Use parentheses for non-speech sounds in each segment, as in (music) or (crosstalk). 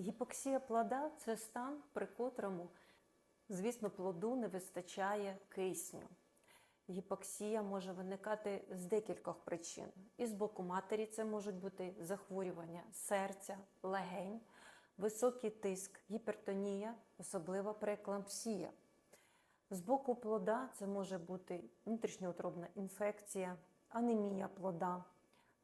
Гіпоксія плода це стан, при котрому, звісно, плоду не вистачає кисню. Гіпоксія може виникати з декількох причин. І з боку матері це можуть бути захворювання серця, легень, високий тиск, гіпертонія, особливо прееклампсія. З боку плода це може бути внутрішньоутробна інфекція, анемія плода,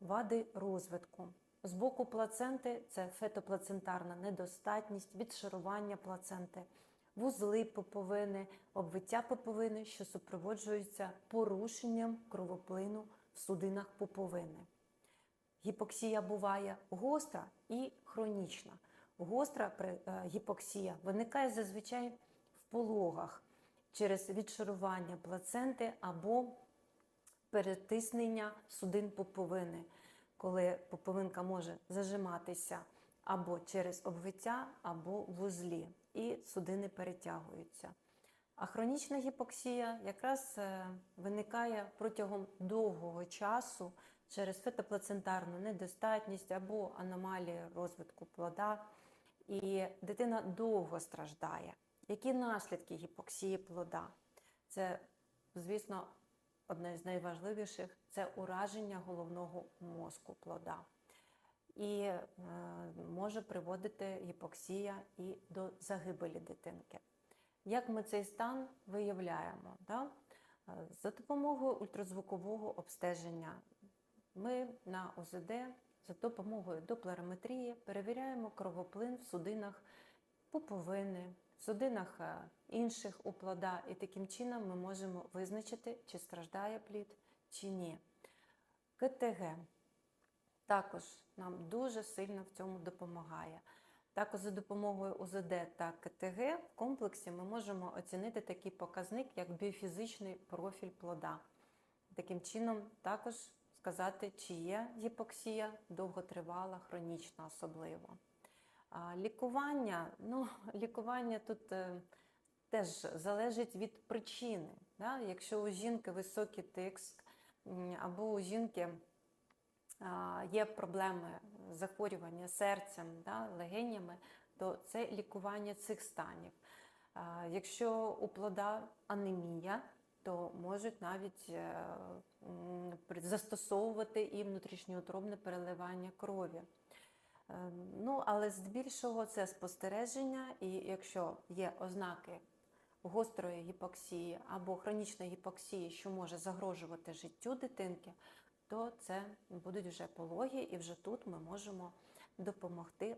вади розвитку. З боку плаценти це фетоплацентарна недостатність, відшарування плаценти, вузли пуповини, обвиття пуповини, що супроводжуються порушенням кровоплину в судинах пуповини. Гіпоксія буває гостра і хронічна. Гостра е, гіпоксія виникає зазвичай в пологах через відшарування плаценти або перетиснення судин пуповини, коли пуповинка може зажиматися або через обвиття, або вузлі, і судини перетягуються. А хронічна гіпоксія якраз е, виникає протягом довгого часу через фетоплацентарну недостатність або аномалії розвитку плода, і дитина довго страждає. Які наслідки гіпоксії плода? Це, звісно, одне з найважливіших це ураження головного мозку плода. І е, може приводити гіпоксія і до загибелі дитинки. Як ми цей стан виявляємо? Да? Е, За допомогою ультразвукового обстеження ми на ОЗД за допомогою доплерометрії перевіряємо кровоплин в судинах пуповини, судинах е, інших у плода, і таким чином ми можемо визначити, чи страждає плід, чи ні. КТГ також нам дуже сильно в цьому допомагає. Також за допомогою УЗД та КТГ в комплексі ми можемо оцінити такий показник, як біофізичний профіль плода. Таким чином, також сказати, чи є гіпоксія довготривала, хронічна особливо. Лікування, ну, (laughs) лікування тут е, теж залежить від причини. Да? Якщо у жінки високий тиск, або у жінки є проблеми захворювання серцем, да, легенями, то це лікування цих станів. Якщо у плода анемія, то можуть навіть е, застосовувати і внутрішньоутробне переливання крові. Ну, але здебільшого це спостереження, і якщо є ознаки гострої гіпоксії або хронічної гіпоксії, що може загрожувати життю дитинки, то це будуть вже пологи, і вже тут ми можемо допомогти